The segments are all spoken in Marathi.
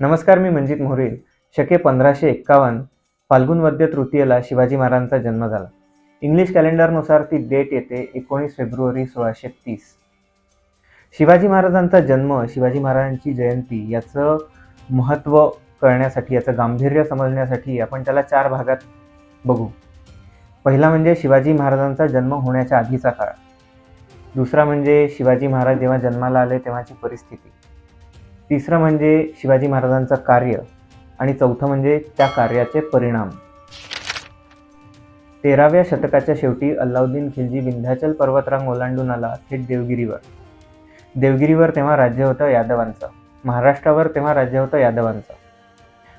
नमस्कार मी मंजित मोहरे शके पंधराशे एक्कावन्न फाल्गुन वद्य तृतीयेला शिवाजी महाराजांचा जन्म झाला. इंग्लिश कॅलेंडरनुसार ती डेट येते एकोणीस फेब्रुवारी सोळाशे तीस. शिवाजी महाराजांचा जन्म शिवाजी महाराजांची जयंती याचं महत्त्व कळण्यासाठी याचं गांभीर्य समजण्यासाठी आपण त्याला चार भागात बघू. पहिला म्हणजे शिवाजी महाराजांचा जन्म होण्याच्या आधीचा काळ. दुसरा म्हणजे शिवाजी महाराज जेव्हा जन्माला आले तेव्हाची परिस्थिती. तिसरं म्हणजे शिवाजी महाराजांचं कार्य आणि चौथं म्हणजे त्या कार्याचे परिणाम. तेराव्या शतकाच्या शेवटी अल्लाउद्दीन खिलजी विंध्याचल पर्वतरांग ओलांडून आला थेट देवगिरीवर. देवगिरीवर तेव्हा राज्य होतं यादवांचं. महाराष्ट्रावर तेव्हा राज्य होतं यादवांचं.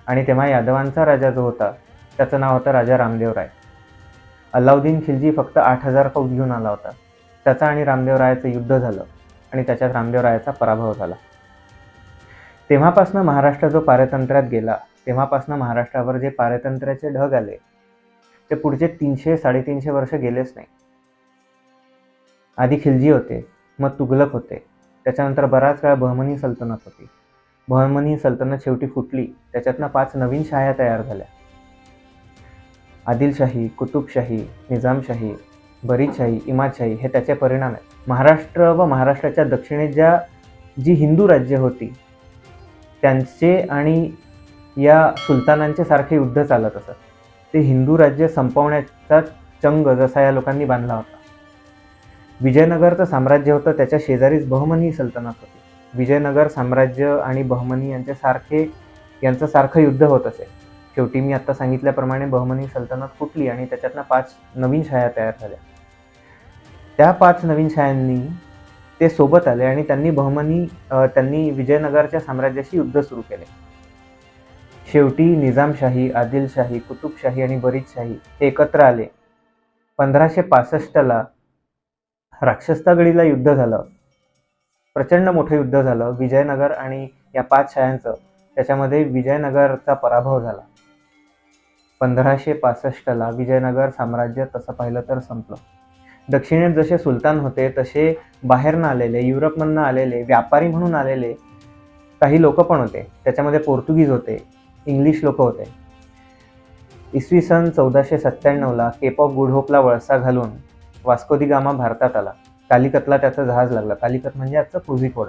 आणि तेव्हा यादवांचा राजा जो होता त्याचं नाव होतं राजा रामदेवराय अल्लाउद्दीन खिलजी फक्त आठ हजार फौज घेऊन आला होता. त्याचा आणि रामदेवरायाचं युद्ध झालं आणि त्याच्यात रामदेवरायाचा पराभव झाला. तेव्हापासनं महाराष्ट्र जो पारतंत्र्यात गेला तेव्हापासनं महाराष्ट्रावर जे पारतंत्र्याचे ढग आले ते पुढचे तीनशे साडेतीनशे वर्ष गेलेच नाही. आधी खिलजी होते मग तुघलक होते. त्याच्यानंतर बराच काळ बहमनी सल्तनत होती. बहमनी सल्तनत शेवटी फुटली त्याच्यातनं पाच नवीन शाह्या तयार झाल्या. आदिलशाही कुतुबशाही निजामशाही बरीदशाही इमादशाही हे त्याचे परिणाम आहेत. महाराष्ट्र व महाराष्ट्राच्या दक्षिणेत ज्या जी हिंदू राज्य होती त्यांचे आणि या सुलतानांचे सारखे युद्ध चालत असत. ते हिंदू राज्य संपवण्याचा चंग जसा या लोकांनी बांधला होता. विजयनगरचं साम्राज्य होतं त्याच्या शेजारीच बहमनी सल्तनत होती. विजयनगर साम्राज्य आणि बहमनी यांच्यासारखे सारखे यांचं सारखं युद्ध होत असे. शेवटी मी आत्ता सांगितल्याप्रमाणे बहमनी सल्तनत फुटली आणि त्याच्यातनं पाच नवीन शाया तयार झाल्या. त्या पाच नवीन शायांनी ते सोबत आले आणि त्यांनी बहमनी त्यांनी विजयनगरच्या साम्राज्याशी युद्ध सुरू केले. शेवटी निजामशाही आदिलशाही कुतुबशाही आणि बरीदशाही हे एकत्र आले. पंधराशे पासष्टला राक्षसतागडीला युद्ध झालं. प्रचंड मोठं युद्ध झालं. विजयनगर आणि या पाच शायांचं त्याच्यामध्ये विजयनगरचा पराभव झाला. पंधराशे पासष्टला विजयनगर साम्राज्य तसं पाहिलं तर संपलं. दक्षिणेत जसे सुलतान होते तसे बाहेरनं आलेले युरोपमधनं आलेले व्यापारी म्हणून आलेले काही लोक पण होते. त्याच्यामध्ये पोर्तुगीज होते इंग्लिश लोक होते. इसवी सन चौदाशे सत्त्याण्णवला केप ऑफ गुड होपला वळसा घालून वास्कोदी गामा भारतात आला. कालिकतला त्याचं जहाज लागलं. कालिकत म्हणजे आजचं कोझिकोड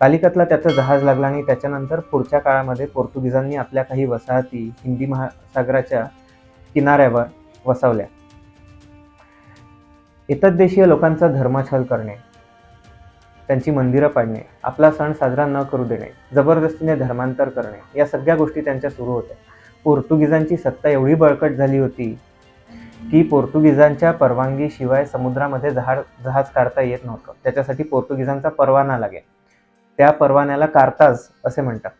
कालिकतला त्याचं जहाज लागलं आणि त्याच्यानंतर पुढच्या काळामध्ये पोर्तुगीजांनी आपल्या काही वसाहती हिंदी महासागराच्या किनाऱ्यावर वसवल्या. इतरदेशीय लोकांचा धर्माछल करणे त्यांची मंदिरं पाडणे आपला सण साजरा न करू देणे जबरदस्तीने धर्मांतर करणे या सगळ्या गोष्टी त्यांच्या सुरू होत्या. पोर्तुगीजांची सत्ता एवढी बळकट झाली होती की पोर्तुगीजांच्या परवानगीशिवाय समुद्रामध्ये जहाज जहाज काढता येत नव्हतं. त्याच्यासाठी पोर्तुगीजांचा परवाना लागेल. त्या परवान्याला कारताज असे म्हणतात.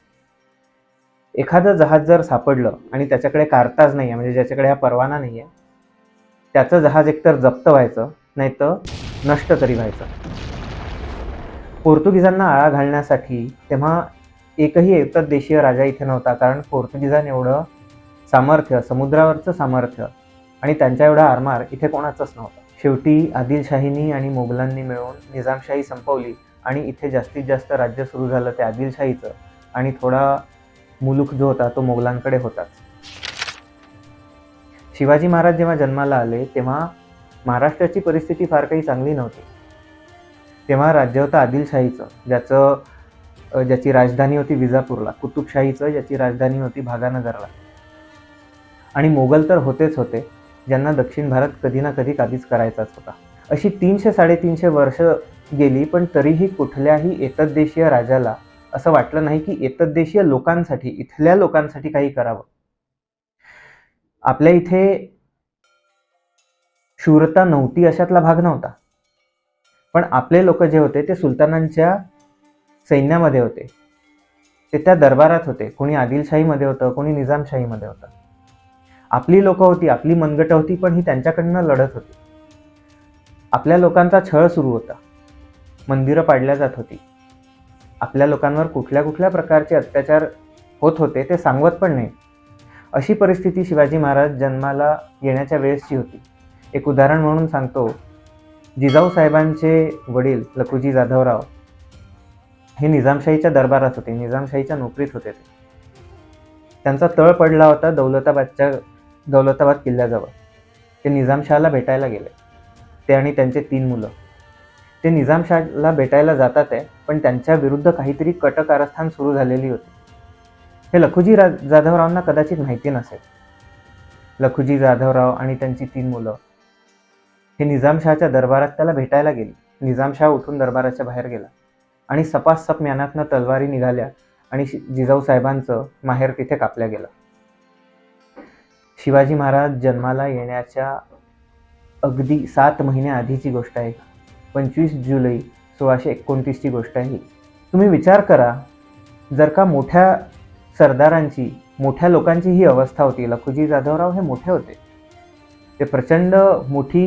एखादं जहाज जर सापडलं आणि त्याच्याकडे कारताज नाही आहे म्हणजे ज्याच्याकडे हा परवाना नाही आहे त्याचं जहाज एकतर जप्त व्हायचं नाही तर नष्ट तरी व्हायचं. पोर्तुगीजांना आळा घालण्यासाठी तेव्हा एकही एकदेशीय राजा इथे नव्हता कारण पोर्तुगीजांनी एवढं सामर्थ्य समुद्रावरचं सामर्थ्य आणि त्यांच्या एवढा आरमार इथे कोणाचंच नव्हतं. शेवटी आदिलशाहीनी आणि मोगलांनी मिळून निजामशाही संपवली आणि इथे जास्तीत जास्त राज्य सुरू झालं ते आदिलशाहीचं आणि थोडा मुलूक जो होता तो मोगलांकडे होताच. शिवाजी महाराज जेव्हा जन्माला आले तेव्हा महाराष्ट्राची परिस्थिती फार काही चांगली नव्हती. तेव्हा राज्य होतं आदिलशाहीचं ज्याचं ज्याची राजधानी होती विजापूरला कुतुबशाहीचं ज्याची राजधानी होती भागानगरला. आणि मोगल तर होतेच होते ज्यांना दक्षिण भारत कधी ना कधी काबीज करायचाच होता. अशी तीनशे साडेतीनशे वर्ष गेली पण तरीही कुठल्याही एतद्देशीय राजाला असं वाटलं नाही की एतद्देशीय लोकांसाठी इथल्या लोकांसाठी काही करावं. आपल्या इथे शूरता नव्हती अशातला भाग नव्हता. पण आपले लोक जे होते ते सुलतानांच्या सैन्यामध्ये होते. ते त्या दरबारात होते. कोणी आदिलशाहीमध्ये होतं कोणी निजामशाहीमध्ये होतं. आपली लोक होती आपली मनगटं होती पण ही त्यांच्याकडनं लढत होती. आपल्या लोकांचा छळ सुरू होता. मंदिरं पाडल्या जात होती. आपल्या लोकांवर कुठल्या कुठल्या प्रकारचे अत्याचार होत होते ते सांगवत पण नाही. अशी परिस्थिती शिवाजी महाराज जन्माला येण्याच्या वेळेसची होती. एक उदाहरण म्हणून सांगतो. जिजाऊ साहेबांचे वडील लखुजी जाधवराव हे निजामशाहीच्या दरबारात होते. निजामशाहीच्या नोकरीत होते ते. त्यांचा तळ पडला होता दौलताबादच्या दौलताबाद किल्ल्याजवळ. ते निजामशहाला भेटायला गेले. ते आणि त्यांचे तीन मुलं. ते निजामशहाला भेटायला जातात आहे पण त्यांच्या विरुद्ध काहीतरी कट कारस्थान सुरू झालेली होती. हे लखुजी रा जाधवरावांना कदाचित माहिती नसेल. लखुजी जाधवराव आणि त्यांची तीन मुलं. हे निजामशहाच्या दरबारात त्याला भेटायला गेली. निजामशाह उठून दरबाराच्या बाहेर गेला. आणि सपासप म्यानातनं तलवारी निघाल्या आणि शि- जिजाऊ साहेबांचं माहेर तिथे कापल्या गेलं. शिवाजी महाराज जन्माला येण्याच्या अगदी सात महिने आधीची गोष्ट आहे. पंचवीस जुलै सोळाशे एकोणतीसची गोष्ट आहे ही. तुम्ही विचार करा जर का मोठ्या सरदारांची मोठ्या लोकांची ही अवस्था होती. लखुजी जाधवराव हे मोठे होते. ते प्रचंड मोठी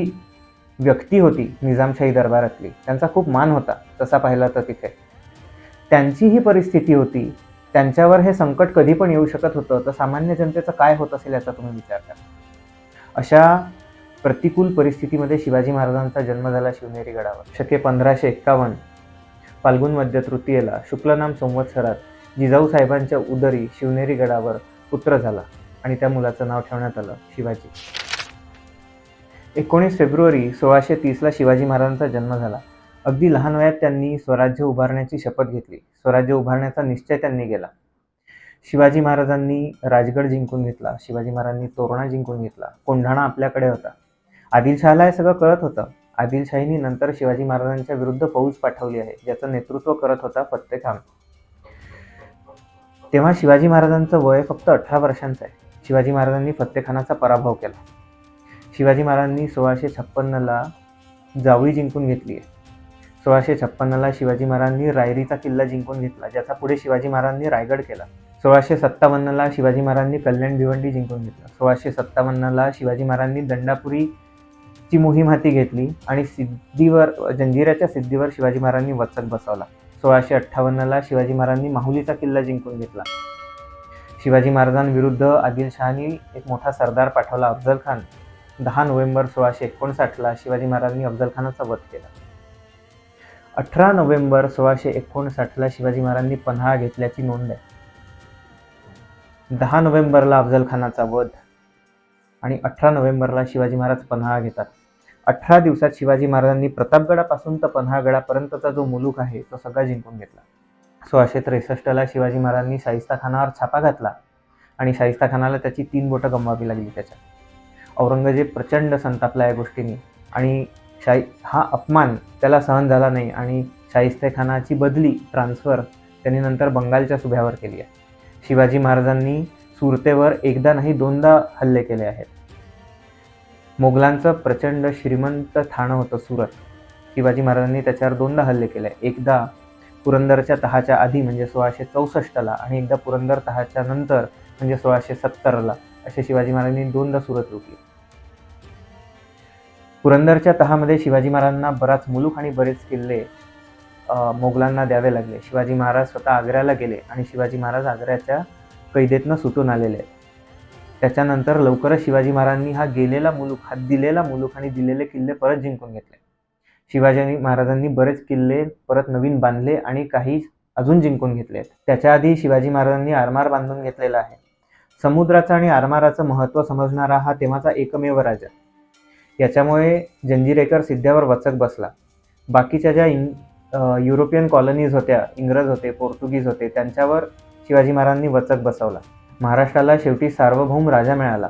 व्यक्ती होती निजामशाही दरबारातली. त्यांचा खूप मान होता तसा पाहिला तर तिथे. त्यांची ही परिस्थिती होती त्यांच्यावर हे संकट कधी पण येऊ शकत होतं तर सामान्य जनतेचं काय होत असेल याचा तुम्ही विचार करा. अशा प्रतिकूल परिस्थितीमध्ये शिवाजी महाराजांचा जन्म झाला शिवनेरी गडावर. शके पंधराशे एक्कावन्न फाल्गुन मध्य तृतीयेला शुक्लनाम संवत्सरात जिजाऊ साहेबांच्या उदरी शिवनेरी गडावर पुत्र झाला आणि त्या मुलाचं नाव ठेवण्यात आलं शिवाजी. एकोणीस फेब्रुवारी सोळाशे तीसला शिवाजी महाराजांचा जन्म झाला. अगदी लहान वयात त्यांनी स्वराज्य उभारण्याची शपथ घेतली. स्वराज्य उभारण्याचा निश्चय त्यांनी केला. शिवाजी महाराजांनी राजगड जिंकून घेतला. शिवाजी महाराजांनी तोरणा जिंकून घेतला. कोंढाणा आपल्याकडे होता. आदिलशहाला हे सगळं कळत होतं. आदिलशाहीने नंतर शिवाजी महाराजांच्या विरुद्ध फौज पाठवली आहे ज्याचं नेतृत्व करत होता फत्ते खान. तेव्हा शिवाजी महाराजांचं वय फक्त अठरा वर्षांचं आहे. शिवाजी महाराजांनी फत्तेखानाचा पराभव केला. शिवाजी महाराजांनी सोळाशे छप्पन्नला जावळी जिंकून घेतली आहे. सोळाशे छप्पन्नला शिवाजी महाराजांनी रायरीचा किल्ला जिंकून घेतला ज्याचा पुढे शिवाजी महाराजांनी रायगड केला. सोळाशे सत्तावन्नला शिवाजी महाराजांनी कल्याण भिवंडी जिंकून घेतला. सोळाशे सत्तावन्नला शिवाजी महाराजांनी दंडापुरीची मोहीम हाती घेतली आणि सिद्धीवर जंजिराच्या सिद्धीवर शिवाजी महाराजांनी वचक बसवला. सोळाशे अठ्ठावन्नला शिवाजी महाराजांनी माहुलीचा किल्ला जिंकून घेतला. शिवाजी महाराजांविरुद्ध आदिलशहानी एक मोठा सरदार पाठवला अफजल खान. दहा नोव्हेंबर सोळाशे एकोणसाठला शिवाजी महाराजांनी अफजल खानाचा वध केला. अठरा नोव्हेंबर सोळाशे एकोणसाठला शिवाजी महाराजांनी पन्हाळा घेतल्याची नोंद आहे. दहा नोव्हेंबरला अफजल खानाचा वध आणि अठरा नोव्हेंबरला शिवाजी महाराज पन्हाळा घेतात. अठरा दिवसात शिवाजी महाराजांनी प्रतापगडापासून तर पन्हाळगडापर्यंतचा जो मुलूक आहे तो सगळा जिंकून घेतला. सोळाशे त्रेसष्टला शिवाजी महाराजांनी शाहिस्ता खानावर छापा घातला आणि शाहिस्ता खानाला त्याची तीन बोटं गमवावी लागली त्याच्यात. औरंगजेब प्रचंड संतापला या गोष्टींनी आणि शाही हा अपमान त्याला सहन झाला नाही आणि शाहिस्ते खानाची बदली ट्रान्सफर त्यांनी नंतर बंगालच्या सुभ्यावर केली आहे. शिवाजी महाराजांनी सुरतेवर एकदा नाही दोनदा हल्ले केले आहेत. मोगलांचं प्रचंड श्रीमंत ठाणं होतं सुरत. शिवाजी महाराजांनी त्याच्यावर दोनदा हल्ले केले. एकदा पुरंदरच्या तहाच्या आधी म्हणजे सोळाशे चौसष्टला आणि एकदा पुरंदर तहाच्या नंतर म्हणजे सोळाशे सत्तरला असे शिवाजी महाराजांनी दोनदा सुरत लुटली पुरंदरच्या तहामध्ये शिवाजी महाराजांना बराच मुलूक आणि बरेच किल्ले मोगलांना द्यावे लागले. शिवाजी महाराज स्वतः आग्र्याला गेले आणि शिवाजी महाराज आग्र्याच्या कैदेतनं सुटून आलेले. आहेत त्याच्यानंतर लवकरच शिवाजी महाराजांनी हा गेलेला मुलूक हा दिलेला मुलूक आणि दिलेले किल्ले परत जिंकून घेतले. शिवाजी महाराजांनी बरेच किल्ले परत नवीन बांधले आणि काही अजून जिंकून घेतले त्याच्या आधी शिवाजी महाराजांनी आरमार बांधून घेतलेला आहे. समुद्राचं आणि आरमाराचं महत्त्व समजणारा हा तेव्हाचा एकमेव राजा. याच्यामुळे जंजिरेकर सिद्ध्यावर वचक बसला. बाकीच्या ज्या इंग युरोपियन कॉलनीज होत्या इंग्रज होते पोर्तुगीज होते त्यांच्यावर शिवाजी महाराजांनी वचक बसवला. महाराष्ट्राला शेवटी सार्वभौम राजा मिळाला.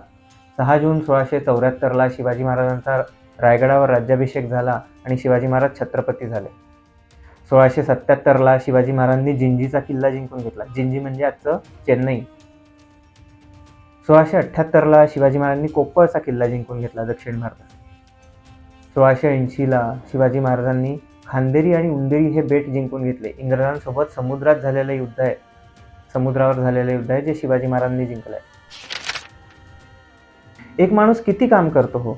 सहा जून सोळाशे चौऱ्याहत्तरला शिवाजी महाराजांचा रायगडावर राज्याभिषेक झाला आणि शिवाजी महाराज छत्रपती झाले. सोळाशे सत्याहत्तरला शिवाजी महाराजांनी जिंजीचा किल्ला जिंकून घेतला. जिंजी म्हणजे आजचं चेन्नई. सोळाशे अठ्ठ्याहत्तरला शिवाजी महाराजांनी कोप्पळचा किल्ला जिंकून घेतला दक्षिण भारतात. सोळाशे ऐंशीला शिवाजी महाराजांनी खांदेरी आणि उंदेरी हे बेट जिंकून घेतले. इंग्रजांसोबत समुद्रात झालेलं युद्ध आहे. समुद्रावर झालेलं युद्ध आहे जे शिवाजी महाराजांनी जिंकलं आहे. एक माणूस किती काम करतो हो?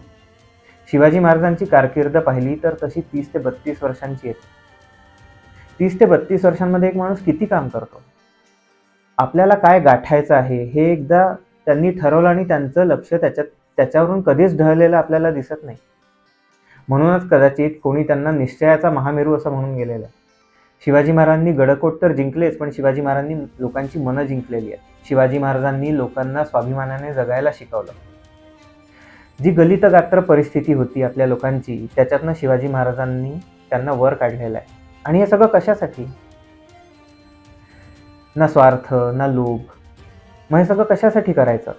शिवाजी महाराजांची कारकीर्द पाहिली तर तशी तीस ते बत्तीस वर्षांची आहे. तीस ते बत्तीस वर्षांमध्ये एक माणूस किती काम करतो? आपल्याला काय गाठायचं आहे हे एकदा त्यांनी ठरवलं आणि त्यांचं लक्ष त्याच्यात त्याच्यावरून कधीच ढळलेलं आपल्याला दिसत नाही. म्हणूनच कदाचित कोणी त्यांना निश्चयाचा महामेरू असं म्हणून गेलेलं आहे. शिवाजी महाराजांनी गडकोट तर जिंकलेच पण शिवाजी महाराजांनी लोकांची मनं जिंकलेली आहेत. शिवाजी महाराजांनी लोकांना स्वाभिमानाने जगायला शिकवलं. जी गलित गात्र परिस्थिती होती आपल्या लोकांची त्याच्यातनं शिवाजी महाराजांनी त्यांना वर काढलेलं आहे. आणि हे सगळं कशासाठी? ना स्वार्थ ना लोभ. मग हे सगळं कशासाठी करायचं?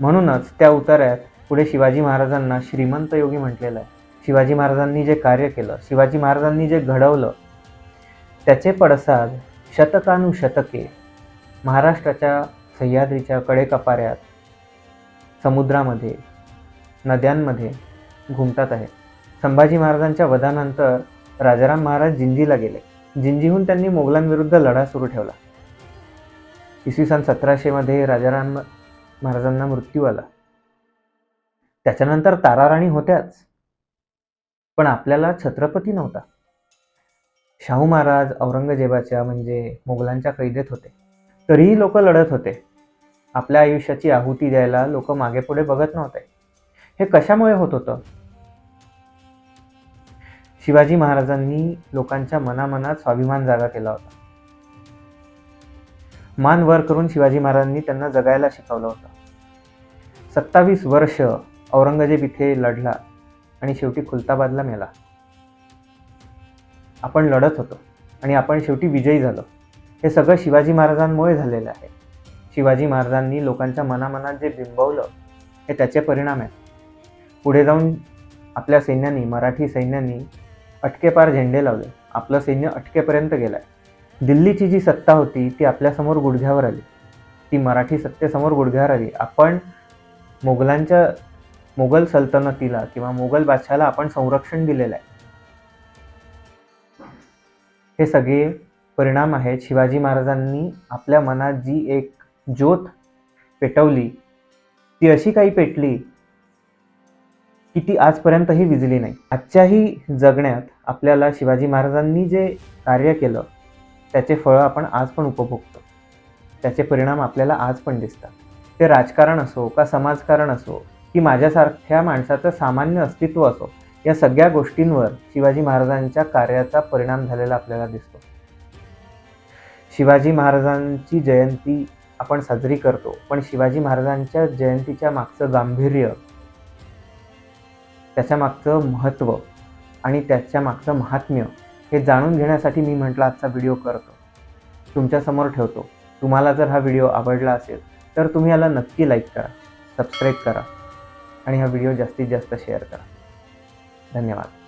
म्हणूनच त्या उतार्यात पुढे शिवाजी महाराजांना श्रीमंत योगी म्हटलेलं आहे. शिवाजी महाराजांनी जे कार्य केलं शिवाजी महाराजांनी जे घडवलं त्याचे पडसाद शतकानुशतके महाराष्ट्राच्या सह्याद्रीच्या कडेकपाऱ्यात समुद्रामध्ये नद्यांमध्ये घुमतात आहे संभाजी महाराजांच्या वधानंतर राजाराम महाराज जिंजीला गेले. जिंजीहून त्यांनी मोगलांविरुद्ध लढा सुरू ठेवला. इसवी सन सतराशेमध्ये राजाराम महाराजांना मृत्यू आला. त्याच्यानंतर ताराराणी होत्याच. पण आपल्याला छत्रपती नव्हता. शाहू महाराज औरंगजेबाच्या म्हणजे मोगलांच्या कैदेत होते. तरीही लोक लढत होते. आपल्या आयुष्याची आहुती द्यायला लोक मागे पुढे बघत नव्हते. हे कशामुळे होत होतं? शिवाजी महाराजांनी लोकांच्या मनामनात स्वाभिमान जागा केला होता. मान वर करून शिवाजी महाराजांनी त्यांना जगायला शिकवलं होतं. सत्तावीस वर्ष औरंगजेब इथे लढला आणि शेवटी खुलताबादला मेला. आपण लढत होतो आणि आपण शेवटी विजयी झालो. हे सगळं शिवाजी महाराजांमुळे झालेलं आहे. शिवाजी महाराजांनी लोकांच्या मनामनात जे बिंबवलं हे त्याचे परिणाम आहेत. पुढे जाऊन आपल्या सैन्यानी मराठी सैन्यानी अटकेपार झेंडे लावले. आपलं सैन्य अटकेपर्यंत गेलाय. दिल्लीची जी सत्ता होती ती आपल्यासमोर गुडघ्यावर आली. ती मराठी सत्तेसमोर गुडघ्यावर आली. आपण मोगलांच्या मोगल सल्तनतीला किंवा मोगल बादशाला आपण संरक्षण दिलेलं आहे. हे सगळे परिणाम आहेत. शिवाजी महाराजांनी आपल्या मनात जी एक ज्योत पेटवली ती अशी काही पेटली की ती आजपर्यंतही विजली नाही. आजच्याही जगण्यात आपल्याला शिवाजी महाराजांनी जे कार्य केलं त्याचे फळं आपण आज पण उपभोगतो. त्याचे परिणाम आपल्याला आज पण दिसतात. ते राजकारण असो का समाजकारण असो की माझ्यासारख्या माणसाचं सामान्य अस्तित्व असो या सगळ्या गोष्टींवर शिवाजी महाराजांच्या कार्याचा परिणाम झालेला आपल्याला दिसतो. शिवाजी महाराजांची जयंती आपण साजरी करतो पण शिवाजी महाराजांच्या जयंतीच्या मागचं गांभीर्य त्याच्या मागचं महत्त्व आणि त्याच्या मागचं महात्म्य हे जाणून घेण्यासाठी मी म्हटलं आजचा व्हिडिओ करतो. तुमच्यासमोर ठेवतो. तुम्हाला जर हा व्हिडिओ आवडला असेल तर तुम्ही याला नक्की लाईक करा सबस्क्राईब करा आणि हा व्हिडिओ जास्तीत जास्त शेअर करा. धन्यवाद.